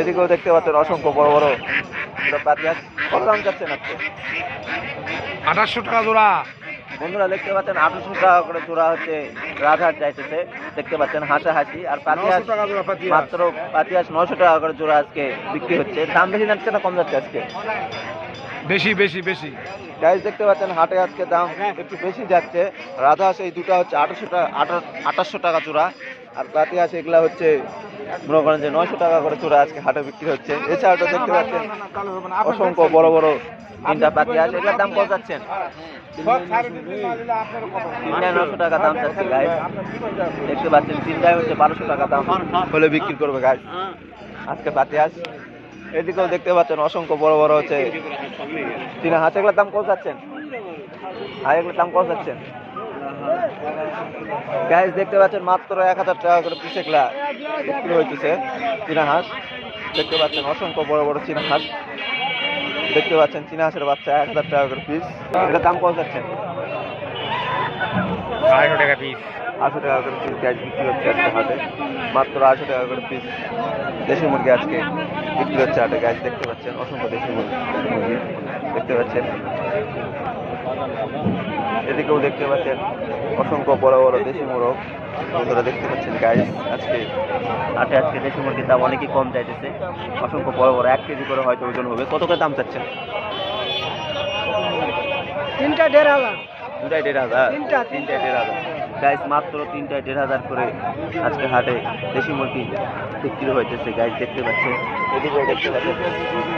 এদিকেও দেখতে পাচ্ছেন অসংখ্য বড় বড় পাতিয়াস কত দাম চাচ্ছেন আজকে? আঠাশশো টাকা জোড়া। বন্ধুরা দেখতে পাচ্ছেন আঠারোশো টাকা করে জোড়া হচ্ছে রাজহাট যাইতেছে। দেখতে পাচ্ছেন হাসা হাসি আর পাতিয়াস নশো টাকা মাত্র পাতিয়াস নশো টাকা করে জোড়া আজকে বিক্রি হচ্ছে। দাম বেশি যাচ্ছে না কম যাচ্ছে আজকে? বেশি বেশি বেশি। গাইজ দেখতে পাচ্ছেন হাটে আজকে দাম একটু বেশি যাচ্ছে। রাধা এই দুটা হচ্ছে আঠাশশো টাকা আঠাশশো টাকা জোড়া। আর পাতি আছে এগুলা হচ্ছে, মনে করেন যে নয়শো টাকা করে চূড়া আজকে হাটে বিক্রি হচ্ছে। এছাড়াও তো দেখতে পাচ্ছেন, অসংখ্য বড় বড় তিনটা পাতি হাঁস এগুলোর দাম কত যাচ্ছেন? নশো টাকা দাম চাচ্ছে গাইজ দেখতে পাচ্ছেন তিনটায় হচ্ছে বারোশো টাকা দাম হলে বিক্রি করবে গাইজ আজকে পাতি হাঁস এদিকেও দেখতে পাচ্ছেন, অসংখ্য বড় বড় হচ্ছে। তিন হাঁস এগুলোর দাম কত যাচ্ছেন? আর এগুলোর দাম কত যাচ্ছেন? গাইজ দেখতে পাচ্ছেন মাত্র এক হাজার টাকা করে পিস এগুলা বিক্রি হইতেছে চীনা হাঁস দেখতে পাচ্ছেন অসংখ্য বড় বড় চীনা হাঁস দেখতে পাচ্ছেন চীনা হাঁসের বাচ্চা এক হাজার টাকা করে পিস এটা দাম কত যাচ্ছেন? আড়াইশো টাকা পিস আটশো টাকা করে পিস গ্যাস বিক্রি হচ্ছে আজকে হাটে। মাত্র আটশো টাকা করে পিস দেশি মুরগি আজকে বিক্রি হচ্ছে হাটে। গ্যাস দেখতে পাচ্ছেন অসংখ্য দেশি মুরগি। দেখতে পাচ্ছেন। এদিকেও দেখতে পাচ্ছেন অসংখ্য বড় বড় দেশি মোরগ। বন্ধুরা দেখতে পাচ্ছেন গাইস আজকে আটে আজকে দেশি মুরগির দাম অনেকই কম চাইতেছে অসংখ্য বড় বড়, এক কেজি করে হয়তো ওজন হবে। কত করে দাম চাচ্ছেন? তিনটা দেড় হাজার। দুটাই দেড় হাজার তিনটা, তিনটায় দেড় হাজার। গাইস মাত্র তিনটায় দেড় হাজার করে আজকে হাটে দেশি মুরগি বিক্রি হইতেছে গাইস দেখতে পাচ্ছেন?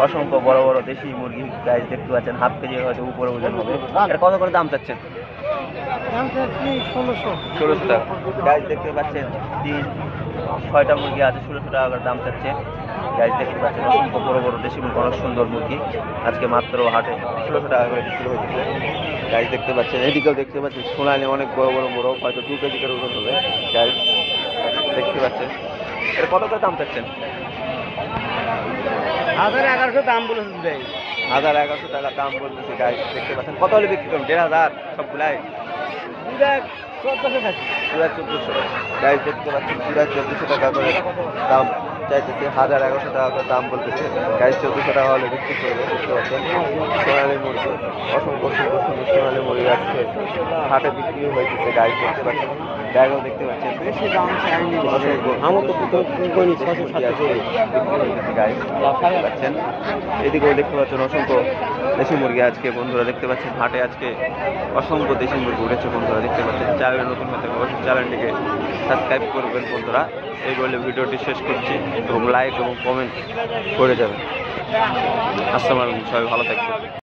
অসংখ্য বড় বড় দেশি মুরগি গাইস দেখতে পাচ্ছেন হাফ কেজি হয়তো উপরে ওজন হবে। কত করে দাম চাচ্ছেন? ষোলোশো। দেখতে পাচ্ছেন তিন ছয়টা মুরগি আছে, ষোলোশো টাকা করে দাম চাচ্ছে। গাইস দেখতে পাচ্ছেন, অসংখ্য বড় বড় দেশি মুরগি, অনেক সুন্দর মুরগি। আজকে মাত্র হাটে ষোলোশো টাকা করে বিক্রি হয়েছে। গাইস দেখতে পাচ্ছেন, এদিকেও দেখতে পাচ্ছেন, সোনালি অনেক বড় বড় বড় হয়তো দু কেজি করে ওজন হবে। গাইস দেখতে পাচ্ছেন, এটা কত করে দাম চাচ্ছেন? হাজার এগারোশো দাম বলেছে, ভাই। হাজার এগারোশো টাকা দাম বলতেছে গাইস দেখতে পাচ্ছেন। কত হলে বিক্রি করুন দেড় হাজার চোদ্দশো থাকি পুরা চোদ্দশো। গাইস দেখতে পাচ্ছেন পুরা চোদ্দশো টাকা করে দাম চাইতেছে। হাজার এগারোশো টাকা করে দাম বলতেছে। গাইস চোদ্দশো টাকা হলে বিক্রি করবে দেখতে পাচ্ছেন। সোনালি মুরগি অসংখ্য সুন্দর সুন্দর সোনালি মুরগি আজকে হাটে বিক্রি হয়েছে গাইস দেখতে পাচ্ছেন। ব্যাগও দেখতে পাচ্ছেন। বেশি দাম আমার তো কোন ছশো সাতশো পাচ্ছেন। এদিকেও দেখতে পাচ্ছেন অসংখ্য দেশি মুরগি আজকে বন্ধুরা দেখতে পাচ্ছেন হাটে আজকে অসংখ্য দেশি মুরগি উঠেছে বন্ধুরা দেখতে পাচ্ছেন। চ্যানেল নতুন হতে অবশ্যই চ্যানেলটিকে সাবস্ক্রাইব করবেন বন্ধুরা। এই বলে ভিডিওটি শেষ করছি এবং লাইক এবং কমেন্ট করে যাবেন। আসসালামু আলাইকুম সবাই ভালো থাকবেন।